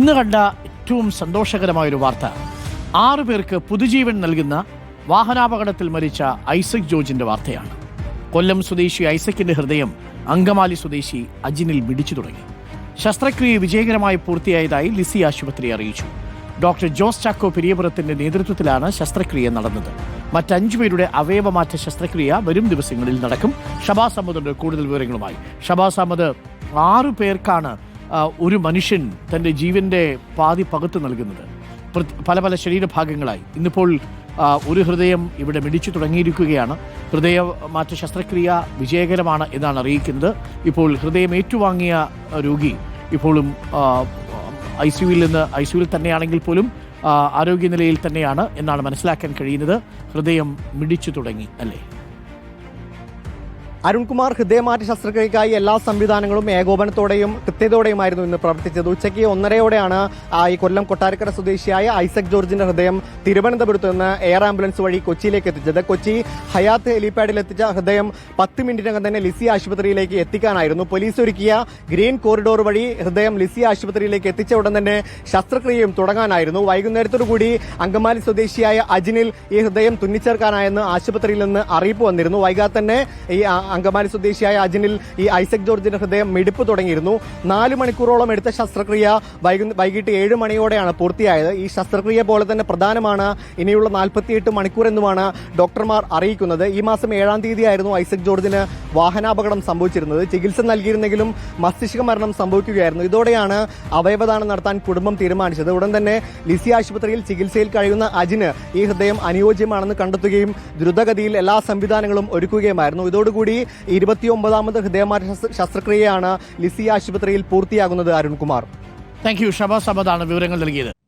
ഇന്ന് കണ്ട ഏറ്റവും സന്തോഷകരമായൊരു വാർത്ത. ആറു പേർക്ക് പുതുജീവൻ നൽകുന്ന വാഹനാപകടത്തിൽ മരിച്ച ഐസക് ജോർജിന്റെ വാർത്തയാണ്. കൊല്ലം സ്വദേശി ഐസക്കിന്റെ ഹൃദയം അങ്കമാലി സ്വദേശി അജിനിൽ മിടിച്ചു തുടങ്ങി. ശസ്ത്രക്രിയ വിജയകരമായി പൂർത്തിയായതായി ലിസി ആശുപത്രി അറിയിച്ചു. ഡോക്ടർ ജോസ് ചാക്കോ പെരിയപുരത്തിന്റെ നേതൃത്വത്തിലാണ് ശസ്ത്രക്രിയ നടന്നത്. മറ്റഞ്ചു പേരുടെ അവയവമാറ്റ ശസ്ത്രക്രിയ വരും ദിവസങ്ങളിൽ നടക്കും. ഷബാസ് അഹമ്മദുണ്ട് കൂടുതൽ വിവരങ്ങളുമായി. ഷബാസ് അഹമ്മദ് ആറു പേർക്കാണ് ഒരു മനുഷ്യൻ തന്റെ ജീവന്റെ പാതി പകുത്ത് നൽകുന്നത്. പല പല ശരീരഭാഗങ്ങളായി. ഇന്നിപ്പോൾ ഒരു ഹൃദയം ഇവിടെ മിടിച്ചു തുടങ്ങിയിരിക്കുകയാണ്. ഹൃദയ മാറ്റ ശസ്ത്രക്രിയ വിജയകരമാണ് എന്നാണ് അറിയിക്കുന്നത്. ഇപ്പോൾ ഹൃദയം ഏറ്റുവാങ്ങിയ രോഗി ഇപ്പോഴും ഐ സിയുവിൽ നിന്ന് ഐ സിയുവിൽ തന്നെയാണെങ്കിൽ പോലും ആരോഗ്യനിലയിൽ തന്നെയാണ് എന്നാണ് മനസ്സിലാക്കാൻ കഴിയുന്നത്. ഹൃദയം മിടിച്ചു തുടങ്ങി അല്ലേ? അരുൺകുമാർ ഹൃദയമാറ്റ ശസ്ത്രക്രിയക്കായി എല്ലാ സംവിധാനങ്ങളും ഏകോപനത്തോടെയും കൃത്യതയോടെയുമായിരുന്നു ഇന്ന് പ്രവർത്തിച്ചത്. ഉച്ചയ്ക്ക് ഒന്നരയോടെയാണ് ഈ കൊല്ലം കൊട്ടാരക്കര സ്വദേശിയായ ഐസക് ജോർജിന്റെ ഹൃദയം തിരുവനന്തപുരത്ത് നിന്ന് എയർ ആംബുലൻസ് വഴി കൊച്ചിയിലേക്ക് എത്തിച്ചത്. കൊച്ചി ഹയാത്ത് ഹെലിപാഡിൽ എത്തിച്ച ഹൃദയം പത്ത് മിനിറ്റിനകം തന്നെ ലിസി ആശുപത്രിയിലേക്ക് എത്തിക്കാനായിരുന്നു. പോലീസ് ഒരുക്കിയ ഗ്രീൻ കോറിഡോർ വഴി ഹൃദയം ലിസി ആശുപത്രിയിലേക്ക് എത്തിച്ച ഉടൻ തന്നെ ശസ്ത്രക്രിയയും തുടങ്ങാനായിരുന്നു. വൈകുന്നേരത്തോടുകൂടി അങ്കമാലി സ്വദേശിയായ അജിനിൽ ഈ ഹൃദയം തുന്നിച്ചേർക്കാനായെന്ന് ആശുപത്രിയിൽ നിന്ന് അറിയിപ്പ് വന്നിരുന്നു. വൈകാതെ തന്നെ ഈ അങ്കമാലി സ്വദേശിയായ അജിനിൽ ഈ ഐസക് ജോർജിന്റെ ഹൃദയം മിടിപ്പ് തുടങ്ങിയിരുന്നു. നാല് മണിക്കൂറോളം എടുത്ത ശസ്ത്രക്രിയ വൈകിട്ട് ഏഴ് മണിയോടെയാണ് പൂർത്തിയായത്. ഈ ശസ്ത്രക്രിയ പോലെ തന്നെ പ്രധാനമാണ്. ഇനിയുള്ള നാൽപ്പത്തിയെട്ട് മണിക്കൂർ എന്നുമാണ് ഡോക്ടർമാർ അറിയിക്കുന്നത്. ഈ മാസം ഏഴാം തീയതിയായിരുന്നു ഐസക് ജോർജിന് വാഹനാപകടം സംഭവിച്ചിരുന്നത്. ചികിത്സ നൽകിയിരുന്നെങ്കിലും മസ്തിഷ്ക മരണം സംഭവിക്കുകയായിരുന്നു. ഇതോടെയാണ് അവയവദാനം നടത്താൻ കുടുംബം തീരുമാനിച്ചത്. ഉടൻ തന്നെ ലിസി ആശുപത്രിയിൽ ചികിത്സയിൽ കഴിയുന്ന അജിന് ഈ ഹൃദയം അനുയോജ്യമാണെന്ന് കണ്ടെത്തുകയും ദ്രുതഗതിയിൽ എല്ലാ സംവിധാനങ്ങളും ഒരുക്കുകയുമായിരുന്നു. ഇതോടുകൂടി ഇരുപത്തിയൊമ്പതാമത് ഹൃദയമാറ്റ ശസ്ത്ര- ശസ്ത്രക്രിയയാണ് ലിസി ആശുപത്രിയിൽ പൂർത്തിയാകുന്നത് അരുൺകുമാർ. താങ്ക് യു ഷബാസ് അഹമ്മദാണ് വിവരങ്ങൾ നൽകിയത്.